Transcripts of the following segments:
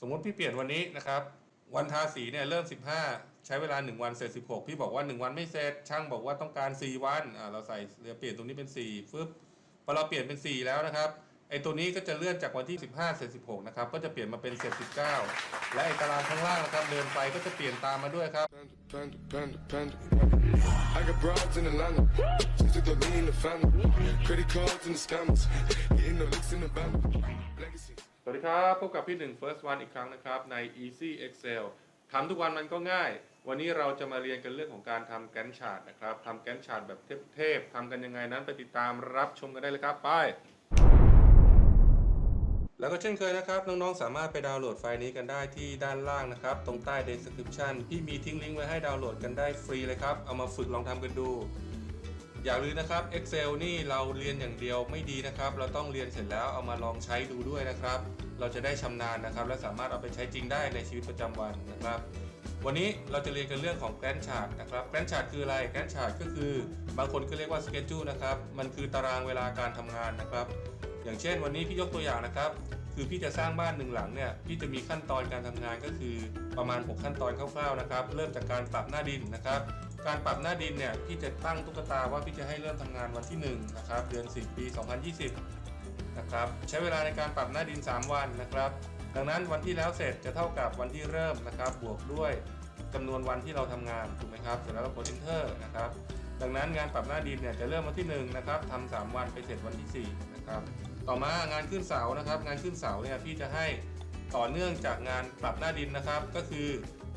สมมติพี่เปลี่ยนวันนี้นะครับ วันทาสีเนี่ยเริ่ม 15 ใช้เวลา 1 วันเสร็จ 16 พี่บอกว่า 1 วันไม่เสร็จ ช่างบอกว่าต้องการ 4 วันอ่าเราใส่เปลี่ยนตรงนี้เป็น4ฟึบพอเราเปลี่ยนเป็น 4 แล้วนะครับไอ้ตัวนี้ก็จะเลื่อนจากวันที่ 15 เสร็จ 16 นะครับ ก็จะเปลี่ยนมาเป็นเสร็จ 19 และไอ้ตารางข้างล่างนะครับ เดินไปก็จะเปลี่ยนตามมาด้วยครับ I got broads in Atlanta. Just took the lean in the family. Credit cards and the scammers. Getting no licks in the band. สวัสดีครับ พบกับพี่หนึ่ง First One อีกครั้งนะครับใน Easy Excel ทำทุกวันมันก็ง่าย วันนี้เราจะมาเรียนกันเรื่องของการทำแกนชาร์ตนะครับทำแกนชาร์ตแบบเทพๆทำกันยังไงนั้นไปติดตามรับชมกันได้เลยครับ ไป แล้วก็เช่นเคยนะครับ น้องๆ สามารถไปดาวน์โหลดไฟล์นี้กันได้ที่ด้านล่างนะครับ ตรงใต้ description พี่มีทิ้งลิงก์ไว้ให้ดาวน์โหลดกันได้ฟรีเลยครับ เอามาฝึกลองทำกันดู อย่าลืมนะครับ Excel นี่เราเรียนอย่างเดียวไม่ดีนะครับ เราต้องเรียนเสร็จแล้วเอามาลองใช้ดูด้วยนะครับ เราจะได้ชำนาญนะครับ และสามารถเอาไปใช้จริงได้ในชีวิตประจำวันนะครับ วันนี้เราจะเรียนกันเรื่องของแกรนชาร์ตนะครับแกรนชาร์ตคืออะไรแกรนชาร์ตก็คือบางคนก็เรียกว่าสเกจจูนะครับมันคือตารางเวลาการทำงานนะครับ อย่างเช่น วันนี้พี่ยกตัวอย่างนะครับ คือพี่จะสร้างบ้านหนึ่งหลังเนี่ยพี่จะมีขั้นตอนการทำงานก็คือประมาณ 6 ขั้นตอนคร่าวๆนะครับ เริ่มจากการปรับหน้าดินนะครับ การปรับหน้าดินเนี่ยพี่จะตั้งตุ๊กตาว่าพี่จะให้เริ่มทำงานวันที่1นะครับเดือน 10 ปี 2020นะครับใช้เวลาในการปรับหน้าดิน 3 วันนะครับ ดังนั้นวันที่แล้วเสร็จจะเท่ากับวันที่เริ่มนะครับบวกด้วยจำนวนวันที่เราทำงานถูกไหมครับเสร็จแล้วเรากด enter นะครับดังนั้นงานปรับหน้าดินเนี่ยจะเริ่มวันที่1นะครับทำสามวันไปเสร็จวันที่4นะครับต่อมางานขึ้นเสานะครับ งานขึ้นเสาเนี่ยพี่จะให้ต่อเนื่องจากงานปรับหน้าดินนะครับ ก็คือ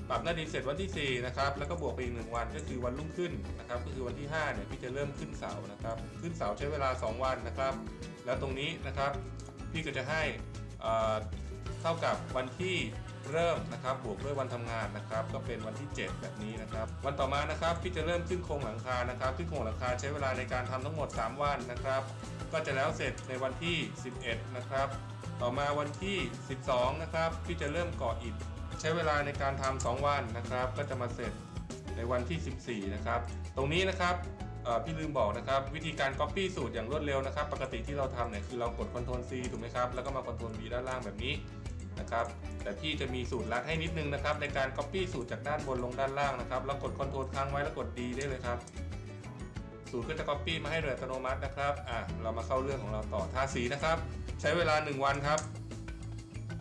ปรับหน้าดินเสร็จวันที่ 4 นะครับ แล้วก็บวกไปอีกหนึ่งวันก็คือวันรุ่งขึ้นนะครับ ก็คือวันที่ 5 เนี่ยพี่จะเริ่มขึ้นเสานะครับ ขึ้นเสาใช้เวลา 2 วันนะครับ แล้วตรงนี้นะครับ พี่ก็จะให้เอ่อเท่ากับวันที่เริ่มนะครับบวกด้วยวันทำงานนะครับ ก็เป็นวันที่ 7 แบบนี้นะครับ วันต่อมานะครับพี่จะเริ่มขึ้นโครงหลังคานะครับขึ้นโครงหลังคาใช้เวลาในการทำทั้งหมด 3 วันนะครับ ก็จะแล้วเสร็จในวันที่ 11 นะครับ ต่อมาวันที่ 12 นะครับพี่จะเริ่มก่ออิฐใช้เวลาในการทำ2วันนะครับ ก็จะมาเสร็จในวันที่ 14 นะครับ ตรงนี้นะครับพี่ลืมบอกนะครับ วิธีการ Copy สูตรอย่างรวดเร็วนะครับ ปกติที่เราทำเนี่ยคือเรากด Ctrl C ถูกไหมครับ แล้วก็มา Ctrl V ด้านล่างแบบนี้นะครับแต่พี่จะมีสูตรลัดให้นิดนึงนะครับ ในการ Copy สูตรจากด้านบนลงด้านล่างนะครับแล้วกด Ctrl ค้างไว้แล้วกด D ได้เลยครับ สูตรก็จะ Copy มาให้โดยอัตโนมัตินะครับอะเรามาเข้าเรื่องของเราต่อทาสีนะครับ ใช้เวลา 1 วันครับ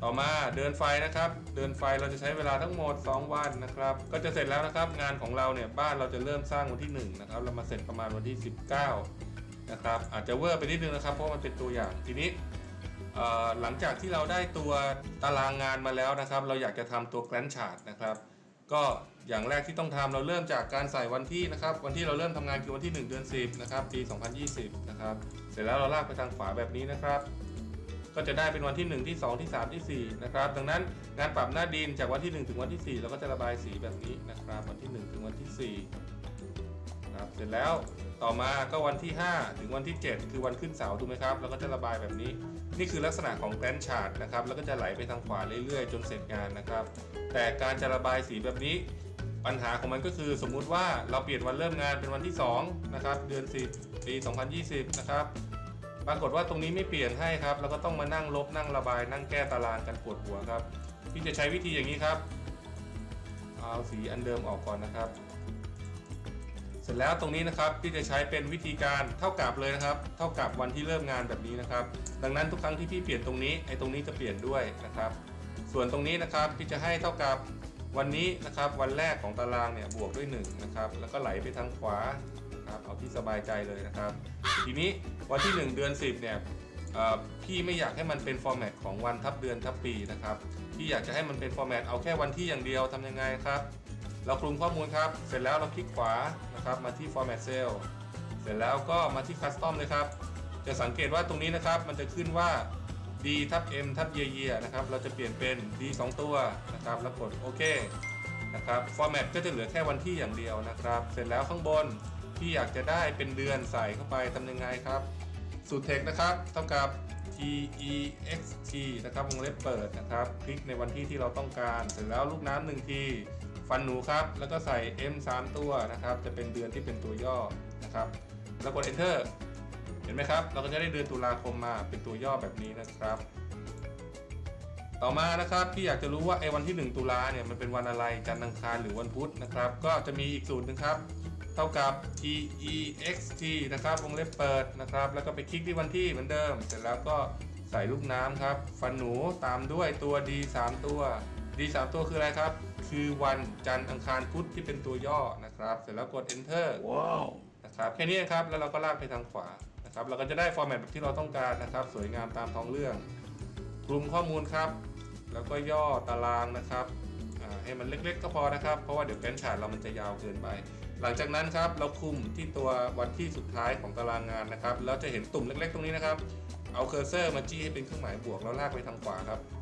ต่อมาเดินไฟนะครับ เดินไฟเราจะใช้เวลาทั้งหมด 2 วันนะครับ ก็จะเสร็จแล้วนะครับ งานของเราเนี่ยบ้านเราจะเริ่มสร้างวันที่ 1 นะครับ เรามาเสร็จประมาณวันที่ 19 นะครับ อาจจะเวอร์ไปนิดนึงนะครับ เพราะมันเป็นตัวอย่างทีนี้หลังจากที่เราได้ตัวตารางงานมาแล้วนะครับ เราอยากจะทำตัวแกรนชาร์ตนะครับ ก็อย่างแรกที่ต้องทำเราเริ่มจากการใส่วันที่นะครับ วันที่เราเริ่มทำงานคือวันที่ 1 เดือน 10 นะครับ ปี 2020 นะครับ เสร็จแล้วเราลากไปทางขวาแบบนี้นะครับ ก็จะได้เป็นวันที่ 1 ที่ 2 ที่ 3 ที่ 4 นะครับ ดังนั้นงานปรับหน้าดินจากวันที่ 1 ถึงวันที่ 4 เราก็จะระบายสีแบบนี้นะครับ วันที่ 1 ถึงวันที่4ครับ เสร็จแล้วต่อมาก็วันที่ 5 ถึงวันที่ 7 คือวันขึ้นเสาถูกไหมครับ เราก็จะระบายแบบนี้ นี่คือลักษณะของแกรนชาร์ตนะครับแล้วก็จะไหลไปทางขวาเรื่อยๆ จนเสร็จงานนะครับ แต่การจะระบายสีแบบนี้ ปัญหาของมันก็คือสมมุติว่าเราเปลี่ยนวันเริ่มงานเป็นวันที่2นะครับเดือน10ปี 2020 นะครับปรากฏว่าตรงนี้ไม่เปลี่ยนให้ครับแล้วก็ต้องมานั่งลบนั่งระบายนั่งแก้ตารางกันปวดหัวครับพี่จะใช้วิธีอย่างนี้ครับ เอาสีอันเดิมออกก่อนนะครับ เสร็จแล้วตรงนี้นะครับพี่จะใช้เป็นวิธีการเท่ากับเลยนะครับ เท่ากับวันที่เริ่มงานแบบนี้นะครับ ดังนั้นทุกครั้งที่พี่เปลี่ยนตรงนี้ไอ้ตรงนี้จะเปลี่ยนด้วยนะครับ ส่วนตรงนี้นะครับพี่จะให้เท่ากับวันนี้นะครับวันแรกของตารางเนี่ยบวกด้วย1นะครับแล้วก็ไหลไปทางขวาครับเอาที่สบายใจเลยนะครับ ทีนี้วันที่ 1 เดือน 10เนี่ยพี่ไม่อยากให้มันเป็นฟอร์แมตของวันทับเดือนทับปีนะครับพี่อยากจะให้มันเป็นฟอร์แมตเอาแค่วันที่อย่างเดียวทำยังไงครับ เราคลุมข้อมูลครับ เสร็จแล้วเราคลิกขวานะครับมาที่ format cell เสร็จแล้วก็มาที่ custom เลยครับ จะสังเกตว่าตรงนี้นะครับ มันจะขึ้นว่า d ทับ m ทับ year year นะครับ เราจะเปลี่ยนเป็น d 2 ตัวนะครับ แล้วกดโอเคนะครับ format ก็จะเหลือแค่วันที่อย่างเดียวนะครับ เสร็จแล้วข้างบนที่อยากจะได้เป็นเดือนใส่เข้าไปทำยังไงครับ สูตร text นะครับเท่ากับ t e x t นะครับวงเล็บเปิดนะครับ คลิกในวันที่ที่เราต้องการ เสร็จแล้วลูกน้ำหนึ่งที ฟันหนูครับ แล้วก็ใส่ M 3 ตัวนะครับ จะเป็นเดือนที่เป็นตัวย่อนะครับ แล้วกด Enter เห็นไหมครับ เราก็จะได้เดือนตุลาคมมาเป็นตัวย่อแบบนี้นะครับ ต่อมานะครับที่อยากจะรู้ว่าไอ้วันที่ 1 ตุลาเนี่ยมันเป็นวันอะไรจันทร์อังคารหรือวันพุธนะครับ ก็จะมีอีกสูตรหนึงครับ เท่ากับ t e x t นะครับวงเล็บเปิดนะครับ แล้วก็ไปคลิกที่วันที่เหมือนเดิม เสร็จแล้วก็ใส่ลูกน้ำครับ ฟันหนูตามด้วยตัว d 3ตัว d 3ตัวคืออะไรครับ คือวันจันทร์อังคารพุธที่เป็นตัวย่อนะครับ เสร็จแล้วกด enter นะครับแค่นี้ครับแล้วเราก็ลากไปทางขวานะครับเราก็จะได้ฟอร์แมตแบบที่เราต้องการนะครับ สวยงามตามท้องเรื่อง กลุ่มข้อมูลครับ แล้วก็ย่อตารางนะครับอ่าให้มันเล็กๆ ก็พอนะครับ เพราะว่าเดี๋ยวแกนชาร์ตเรามันจะยาวเกินไป หลังจากนั้นครับเราคุมที่ตัววันที่สุดท้ายของตารางงานนะครับแล้วจะเห็นตุ่มเล็กๆ ตรงนี้นะครับ เอาเคอร์เซอร์มาจี้ให้เป็นเครื่องหมายบวกแล้วลากไปทางขวาครับแ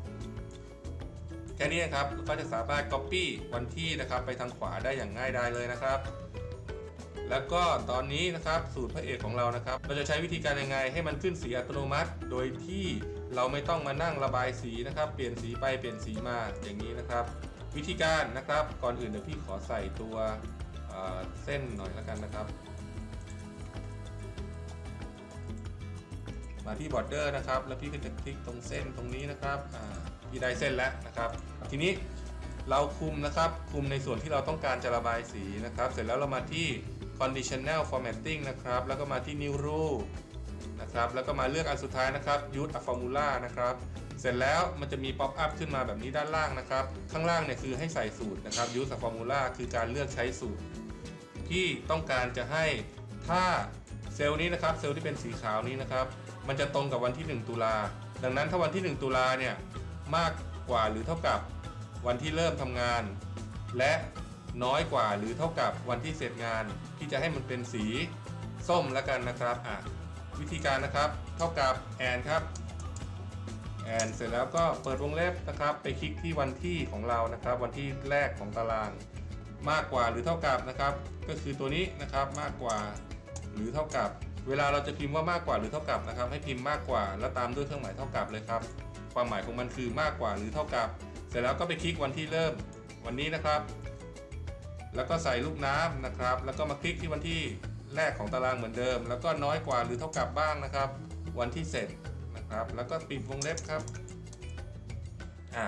ค่นี้ครับก็จะสามารถ Copy วันที่นะครับไปทางขวาได้อย่างง่ายดายเลยนะครับ แล้วก็ตอนนี้นะครับสูตรพระเอกของเรานะครับ เราจะใช้วิธีการยังไงให้มันขึ้นสีอัตโนมัติ โดยที่เราไม่ต้องมานั่งระบายสีนะครับ เปลี่ยนสีไปเปลี่ยนสีมาอย่างนี้นะครับ วิธีการนะครับก่อนอื่นเดี๋ยวพี่ขอใส่ตัวเเส้นหน่อยแล้วกันนะครับ มาที่บอร์เดอร์นะครับ แล้วพี่ก็จะคลิกตรงเส้นตรงนี้นะครับอ่า พี่ได้เส้นแล้วนะครับ ทีนี้เราคุมนะครับ คุมในส่วนที่เราต้องการจะระบายสีนะครับ เสร็จแล้วเรามาที่ conditional formatting นะครับ แล้วก็มาที่ new rule นะครับ แล้วก็มาเลือกอันสุดท้ายนะครับ use a formula นะครับ เสร็จแล้วมันจะมี pop up ขึ้นมาแบบนี้ด้านล่างนะครับ ข้างล่างเนี่ยคือให้ใส่สูตรนะครับ use a formula คือการเลือกใช้สูตร ที่ต้องการจะให้ถ้าเซลล์นี้นะครับ เซลล์ที่เป็นสีขาวนี้นะครับ มันจะตรงกับวันที่ 1 ตุลา ดังนั้นถ้าวันที่ 1 ตุลาเนี่ย มากกว่าหรือเท่ากับวันที่เริ่มทำงาน และน้อยกว่าหรือเท่ากับวันที่เสร็จงาน ที่จะให้มันเป็นสีส้มแล้วกันนะครับอะวิธีการนะครับเท่ากับแอนครับแอนเสร็จแล้วก็เปิดวงเล็บนะครับ ไปคลิกที่วันที่ของเรานะครับ วันที่แรกของตาราง มากกว่าหรือเท่ากับนะครับ ก็คือตัวนี้นะครับมากกว่าหรือเท่ากับ เวลาเราจะพิมพ์ว่ามากกว่าหรือเท่ากับนะครับ ให้พิมพ์มากกว่าแล้วตามด้วยเครื่องหมายเท่ากับเลยครับ ความหมายของมันคือมากกว่าหรือเท่ากับ เสร็จแล้วก็ไปคลิกวันที่เริ่มวันนี้นะครับ แล้วก็ใส่ลูกน้ำนะครับ แล้วก็มาคลิกที่วันที่แรกของตารางเหมือนเดิม แล้วก็น้อยกว่าหรือเท่ากับบ้างนะครับ วันที่เสร็จนะครับ แล้วก็ปิดวงเล็บครับอ่า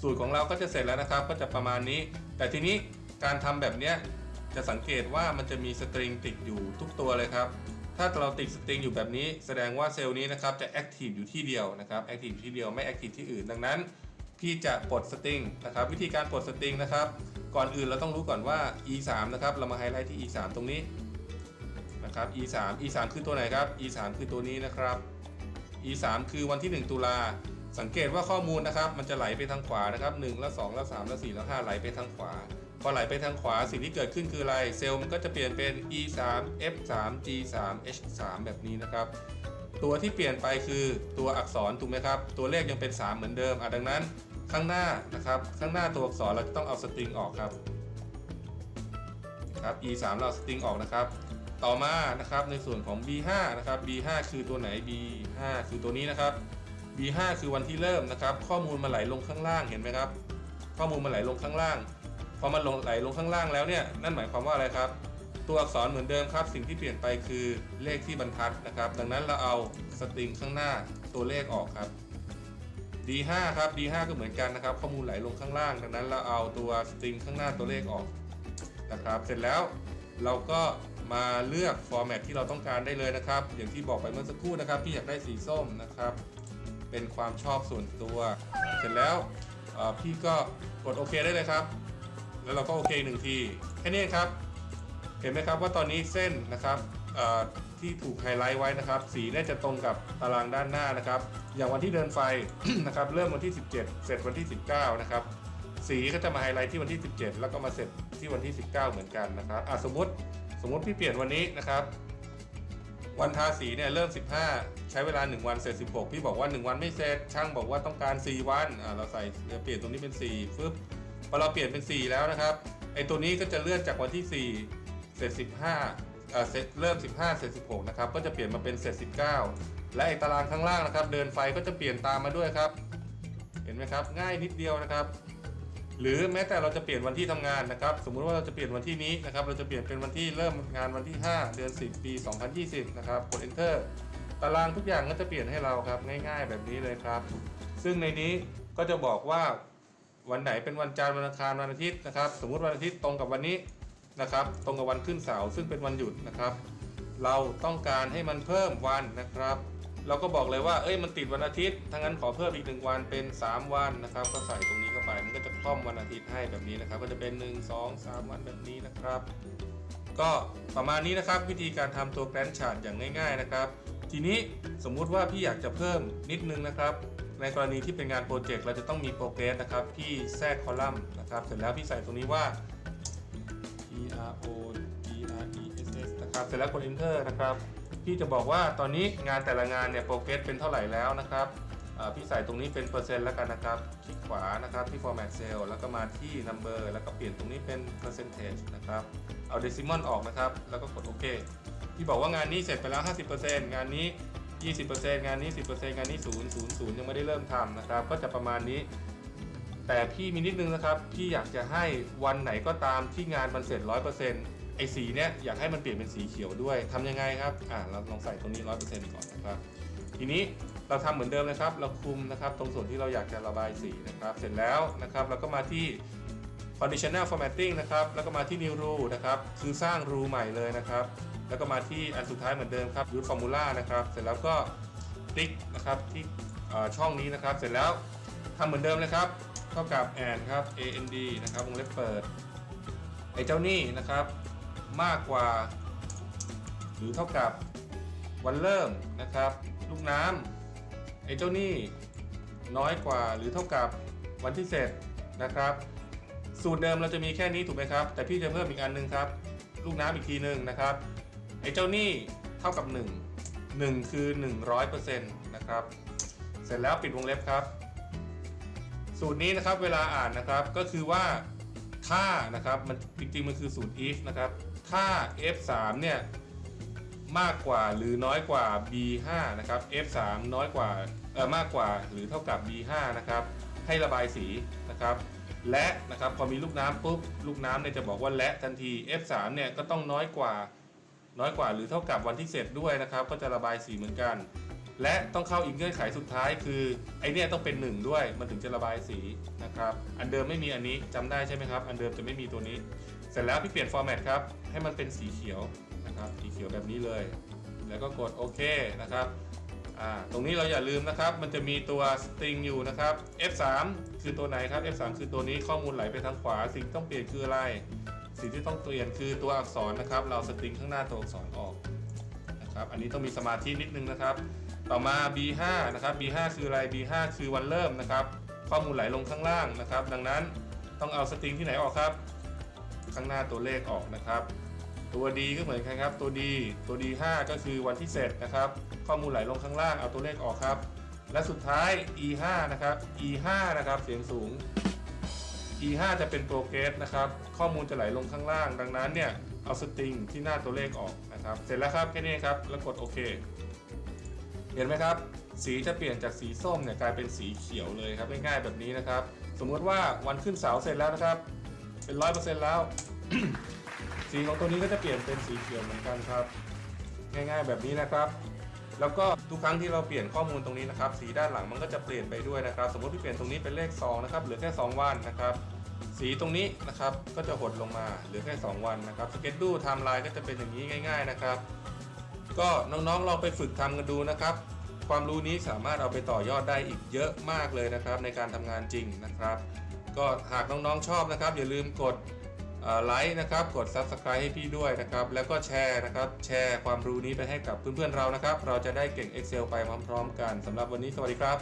สูตรของเราก็จะเสร็จแล้วนะครับ ก็จะประมาณนี้ แต่ทีนี้การทำแบบเนี้ยจะสังเกตว่ามันจะมีสตริงติดอยู่ทุกตัวเลยครับ ถ้าเราติดสตริงอยู่แบบนี้ แสดงว่าเซลล์นี้นะครับจะแอคทีฟอยู่ที่เดียวนะครับแอคทีฟที่เดียวไม่แอคทีฟที่อื่น ดังนั้น พี่จะปลดสตริงนะครับ วิธีการปลดสตริงนะครับ ก่อนอื่นเราต้องรู้ก่อนว่า e 3นะครับเรามาไฮไลท์ที่ e 3ตรงนี้นะครับ e 3 e 3คือตัวไหนครับ e 3คือตัวนี้นะครับ e 3คือวันที่ 1 ตุลาสังเกตว่าข้อมูลนะครับ มันจะไหลไปทางขวานะครับ1แล้ว2แล้ว3แล้ว4แล้ว5ไหลไปทางขวา พอไหลไปทางขวาสิ่งที่เกิดขึ้นคืออะไร เซลล์มันก็จะเปลี่ยนเป็น e 3 f 3 g 3 h 3แบบนี้นะครับ ตัวที่เปลี่ยนไปคือตัวอักษรถูกไหมครับ ตัวเลขยังเป็น 3 เหมือนเดิมอะดังนั้นข้างหน้านะครับ ข้างหน้าตัวอักษรเราต้องเอาสตริงออกครับครับ e 3เราเอาสตริงออกนะครับ ต่อมานะครับในส่วนของ b 5นะครับ b 5คือตัวไหน b 5คือตัวนี้นะครับ b 5คือวันที่เริ่มนะครับ ข้อมูลมันไหลลงข้างล่างเห็นไหมครับ ข้อมูลมันไหลลงข้างล่าง พอมันลงไหลลงข้างล่างแล้วเนี่ยนั่นหมายความว่าอะไรครับ ตัวอักษรเหมือนเดิมครับ สิ่งที่เปลี่ยนไปคือเลขที่บรรทัดนะครับ ดังนั้นเราเอาสตริงข้างหน้าตัวเลขออกครับ D5 ครับ D5 ก็เหมือนกันนะครับ ข้อมูลไหลลงข้างล่าง ดังนั้นเราเอาตัวสตริงข้างหน้าตัวเลขออกนะครับ เสร็จแล้วเราก็มาเลือกฟอร์แมตที่เราต้องการได้เลยนะครับ อย่างที่บอกไปเมื่อสักครู่นะครับพี่อยากได้สีส้มนะครับ เป็นความชอบส่วนตัว เสร็จแล้วพี่ก็กดโอเคได้เลยครับ แล้วเราก็โอเคหนึ่งทีแค่นี้ครับ เห็นไหมครับว่าตอนนี้เส้นนะครับที่ถูกไฮไลท์ไว้นะครับ สีเนี่ยจะตรงกับตารางด้านหน้านะครับ อย่างวันที่เดินไฟนะครับ เริ่มวันที่ 17 เสร็จวันที่ 19 นะครับ สีก็จะมาไฮไลท์ที่วันที่ 17 แล้วก็มาเสร็จที่วันที่ 19 เหมือนกันนะครับอะสมมติสมมติพี่เปลี่ยนวันนี้นะครับ วันทาสีเนี่ยเริ่ม 15 ใช้เวลา 1 วันเสร็จ 16 พี่บอกว่า 1 วันไม่เสร็จช่างบอกว่าต้องการ 4 วันอ่าเราใส่เปลี่ยนตรงนี้เป็น4ฟึบ พอเราเปลี่ยนเป็น 4 แล้วนะครับไอตัวนี้ก็จะเลื่อนจากวันที่ 4 เสร็จ 15เอ่อเสร็จเริ่ม 15 เสร็จ 16 นะครับ ก็จะเปลี่ยนมาเป็นเสร็จ 19 และไอตารางข้างล่างนะครับ เดินไฟก็จะเปลี่ยนตามมาด้วยครับ เห็นไหมครับ ง่ายนิดเดียวนะครับ หรือแม้แต่เราจะเปลี่ยนวันที่ทำงานนะครับ สมมุติว่าเราจะเปลี่ยนวันที่นี้นะครับ เราจะเปลี่ยนเป็นวันที่เริ่มงานวันที่ 5 เดือน 10 ปี 2020 นะครับ กด enter ตารางทุกอย่างก็จะเปลี่ยนให้เราครับ ง่าย ๆ แบบนี้เลยครับ ซึ่งในนี้ก็จะบอกว่า วันไหนเป็นวันจันทร์วันอังคารวันอาทิตย์นะครับ สมมุติวันอาทิตย์ตรงกับวันนี้นะครับ ตรงกับวันขึ้นเสาร์ซึ่งเป็นวันหยุดนะครับ เราต้องการให้มันเพิ่มวันนะครับ เราก็บอกเลยว่าเอ้ยมันติดวันอาทิตย์ถ้างั้นขอเพิ่มอีกหนึ่งวันเป็น 3 วันนะครับ ก็ใส่ตรงนี้เข้าไปมันก็จะคล่อมวันอาทิตย์ให้แบบนี้นะครับ ก็จะเป็น 1 2 3 วันแบบนี้นะครับ ก็ประมาณนี้นะครับวิธีการทำตัวแกรนชาร์ตอย่างง่าย ๆนะครับ ทีนี้สมมุติว่าพี่อยากจะเพิ่มนิดนึงนะครับ ในกรณีที่เป็นงานโปรเจกต์เราจะต้องมีโปรเกรสนะครับพี่แทรกคอลัมน์นะครับ เสร็จแล้วพี่ใส่ตรงนี้ว่า P R O G R E S S นะครับ เสร็จแล้วกด enter นะครับ พี่จะบอกว่าตอนนี้งานแต่ละงานเนี่ยโปรเกรสเป็นเท่าไหร่แล้วนะครับพี่ใส่ตรงนี้เป็นเปอร์เซ็นต์แล้วกันนะครับ คลิกขวานะครับที่ format cell แล้วก็มาที่ number แล้วก็เปลี่ยนตรงนี้เป็น percentage นะครับ เอา decimal ออกนะครับ แล้วก็กดโอเคพี่บอกว่างานนี้เสร็จไปแล้ว 50%งานนี้ 20%งานนี้ 10%งานนี้0 0 0ยังไม่ได้เริ่มทำนะครับ ก็จะประมาณนี้ แต่พี่มีนิดนึงนะครับ พี่อยากจะให้วันไหนก็ตามที่งานมันเสร็จ 100%ไอ้สีเนี้ยอยากให้มันเปลี่ยนเป็นสีเขียวด้วยทำยังไงครับ อ่าเราลองใส่ตรงนี้ 100%ก่อนนะครับ ทีนี้เราทำเหมือนเดิมนะครับ เราคุมนะครับ ตรงส่วนที่เราอยากจะระบายสีนะครับ เสร็จแล้วนะครับเราก็มาที่ conditional formatting นะครับ แล้วก็มาที่ new rule นะครับ คือสร้าง rule ใหม่เลยนะครับ แล้วก็มาที่อันสุดท้ายเหมือนเดิมครับ use formula นะครับ เสร็จแล้วก็ติ๊กนะครับที่ช่องนี้นะครับ เสร็จแล้วทำเหมือนเดิมเลยครับเท่ากับ and ครับ and นะครับวงเล็บเปิดไอ้เจ้านี่นะครับ มากกว่า หรือเท่ากับวันเริ่มนะครับ ลูกน้ำไอ้เจ้านี่น้อยกว่าหรือเท่ากับวันที่เสร็จนะครับ สูตรเดิมเราจะมีแค่นี้ถูกไหมครับ แต่พี่จะเพิ่มอีกอันหนึงครับ ลูกน้ำอีกทีหนึ่งนะครับ ไอ้เจ้านี่เท่ากับ 1 1 คือ 100%นะครับ เสร็จแล้วปิดวงเล็บครับ สูตรนี้นะครับเวลาอ่านนะครับก็คือว่าถ้านะครับมันจริงๆมันคือสูตร if นะครับ ถ้า f3 เนี่ยมากกว่าหรือน้อยกว่า b5 นะครับ f3 น้อยกว่าเออมากกว่าหรือเท่ากับ b5 นะครับให้ระบายสีนะครับ และนะครับพอมีลูกน้ำปุ๊บลูกน้ำเนี่ยจะบอกว่าและทันที f3 เนี่ยก็ต้องน้อยกว่า น้อยกว่าหรือเท่ากับวันที่เสร็จด้วยนะครับ ก็จะระบายสีเหมือนกัน และต้องเข้าอีกเงื่อนไขสุดท้ายคือไอเนี่ยต้องเป็น 1 ด้วย มันถึงจะระบายสีนะครับ อันเดิมไม่มีอันนี้จำได้ใช่ไหมครับ อันเดิมจะไม่มีตัวนี้ เสร็จแล้วพี่เปลี่ยนฟอร์แมตครับ ให้มันเป็นสีเขียวนะครับ สีเขียวแบบนี้เลย แล้วก็กดโอเคนะครับตรงนี้เราอย่าลืมนะครับ มันจะมีตัวสตริงอยู่นะครับ F3 คือตัวไหนครับ F3 คือตัวนี้ข้อมูลไหลไปทางขวา สิ่งที่ต้องเปลี่ยนคืออะไร สิ่งที่ต้องเปลี่ยนคือตัวอักษรนะครับ เราสตริงข้างหน้าตัวอักษรออกนะครับ อันนี้ต้องมีสมาธินิดนึงนะครับ ต่อมา B5 นะครับ B5 คืออะไร B5 คือวันเริ่มนะครับ ข้อมูลไหลลงข้างล่างนะครับ ดังนั้นต้องเอาสตริงที่ไหนออกครับ ข้างหน้าตัวเลขออกนะครับ ตัว D ก็เหมือนกันครับ ตัว D ตัว D5 ก็คือวันที่เสร็จนะครับ ข้อมูลไหลลงข้างล่างเอาตัวเลขออกครับ และสุดท้าย E5 นะครับ E5 นะครับ เสียงสูง E5 จะเป็นโปรเกสนะครับ ข้อมูลจะไหลลงข้างล่าง ดังนั้นเนี่ยเอาสตริงที่หน้าตัวเลขออกนะครับ เสร็จแล้วครับแค่นี้ครับ แล้วกดโอเค เห็นไหมครับ สีจะเปลี่ยนจากสีส้มเนี่ยกลายเป็นสีเขียวเลยครับง่ายๆแบบนี้นะครับ สมมติว่าวันขึ้นเสาเสร็จแล้วนะครับ เป็นร้อยเปอร์เซ็นต์แล้ว สีของตัวนี้ก็จะเปลี่ยนเป็นสีเขียวเหมือนกันครับ ง่ายๆแบบนี้นะครับ แล้วก็ทุกครั้งที่เราเปลี่ยนข้อมูลตรงนี้นะครับ สีด้านหลังมันก็จะเปลี่ยนไปด้วยนะครับ สมมติที่เปลี่ยนตรงนี้เป็นเลข2นะครับเหลือแค่2วันนะครับ สีตรงนี้นะครับก็จะหดลงมาเหลือแค่ 2 วันนะครับสเก็ตดูไทม์ไลน์ก็จะเป็นอย่างนี้ง่าย ๆนะครับ ก็น้องๆลองไปฝึกทำกันดูนะครับ ความรู้นี้สามารถเอาไปต่อยอดได้อีกเยอะมากเลยนะครับ ในการทำงานจริงนะครับ ก็หากน้องๆชอบนะครับ อย่าลืมกด ไลค์นะครับกด Subscribe ให้พี่ด้วยนะครับ แล้วก็แชร์นะครับ แชร์ความรู้นี้ไปให้กับเพื่อนๆเรานะครับ เราจะได้เก่ง Excel ไปพร้อมๆกันสำหรับวันนี้สวัสดีครับ